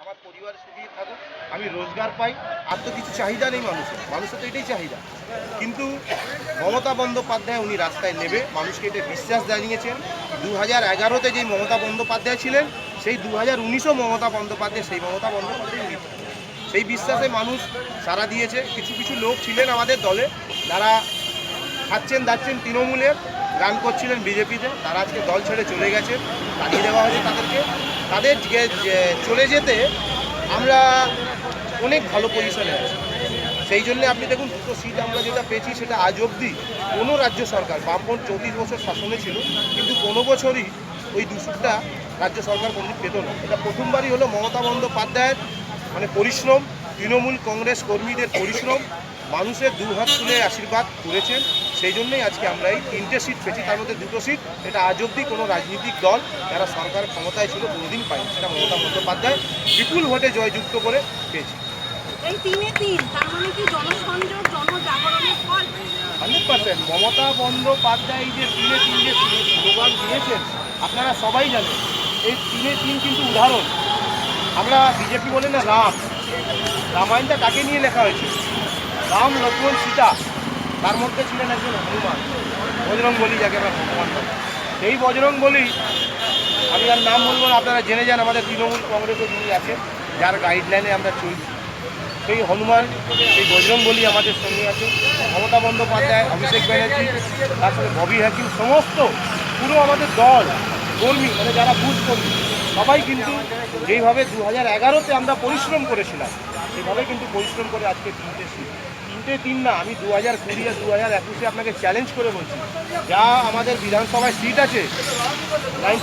আমার পরিবার সুখী থাকুক, আমি রোজগার পাই। আর তো কিছু চাহিদা নেই মানুষের। মানুষের তো এটাই চাহিদা। কিন্তু মমতা বন্দ্যোপাধ্যায় উনি রাস্তায় নেবে। মানুষকে এটা বিশ্বাস জানিয়েছেন। দু হাজার এগারোতে যেই মমতা বন্দ্যোপাধ্যায় ছিলেন, সেই দু হাজার উনিশও মমতা বন্দ্যোপাধ্যায়, সেই মমতা বন্দ্যোপাধ্যায় সেই বিশ্বাসে মানুষ সারা দিয়েছে। কিছু কিছু লোক ছিলেন আমাদের দলে। যারা খাচ্ছেন, দাচ্ছেন তৃণমূলের। গান করছিলেন বিজেপিতে, তারা আজকে দল ছেড়ে চলে গেছে, তাড়িয়ে দেওয়া হয়েছে তাদেরকে। তাদের চলে যেতে আমরা অনেক ভালো পজিশনে আছি। সেই জন্য আপনি দেখুন, দুটো সিট আমরা যেটা পেয়েছি সেটা আজ অবধি কোনো রাজ্য সরকার বামপন চৌত্রিশ বছর শাসনে ছিল, কিন্তু কোনো বছরই ওই দু সিটটা রাজ্য সরকার কোনোদিন পেত না। এটা প্রথমবারই হলো মমতা বন্দ্যোপাধ্যায়ের মানে পরিশ্রম, তৃণমূল কংগ্রেস কর্মীদের পরিশ্রম, মানুষের দু হাত তুলে আশীর্বাদ করেছেন। সেই জন্যই আজকে আমরা এই তিনটে সিট পেয়েছি। তার মধ্যে দুটো সিট এটা আজ অবধি কোনো রাজনৈতিক দল যারা সরকার ক্ষমতায় ছিল কোনোদিন পায়নি। সেটা মমতা বন্দ্যোপাধ্যায় বিপুল ভোটে জয়যুক্ত করে পেয়েছি। এই তিনে তিন তার মানে কি জনসংযোগ জনজাগরণের ফল? Hundred percent. মমতা বন্দ্যোপাধ্যায় যে তিনে তিন যে স্লোগান দিয়েছেন আপনারা সবাই জানেন এই তিনে তিন কিন্তু উদাহরণ। আমরা বিজেপি বলে না রাম। রামায়ণটা কাকে নিয়ে লেখা হয়েছে? রাম লক্ষ্মণ সীতা। তার মধ্যে ছিলেন একজন হনুমান। বজরং বলি যাকে আমরা ভগবান সেই বজরং বলি, আমি আর নাম বলব না, আপনারা জেনে যান, আমাদের তৃণমূল কংগ্রেসে যিনি আছেন, যার গাইডলাইনে আমরা চলছি। সেই হনুমান, সেই বজরং বলি আমাদের সঙ্গে আছে মমতা বন্দ্যোপাধ্যায়, অভিষেক ব্যানার্জি তারপরে ববি হাকিম, সমস্ত পুরো আমাদের দল, কর্মী মানে যারা বুথ কর্মী, সবাই কিন্তু যেইভাবে দু হাজার এগারোতে আমরা পরিশ্রম করেছিলাম, সেভাবে কিন্তু পরিশ্রম করে আজকে তিনটে সিট দিন না, আমি দু হাজার কুড়ি আর দু হাজার একুশে আপনাকে চ্যালেঞ্জ করে বলছি। যা আমাদের বিধানসভায় সিট আছে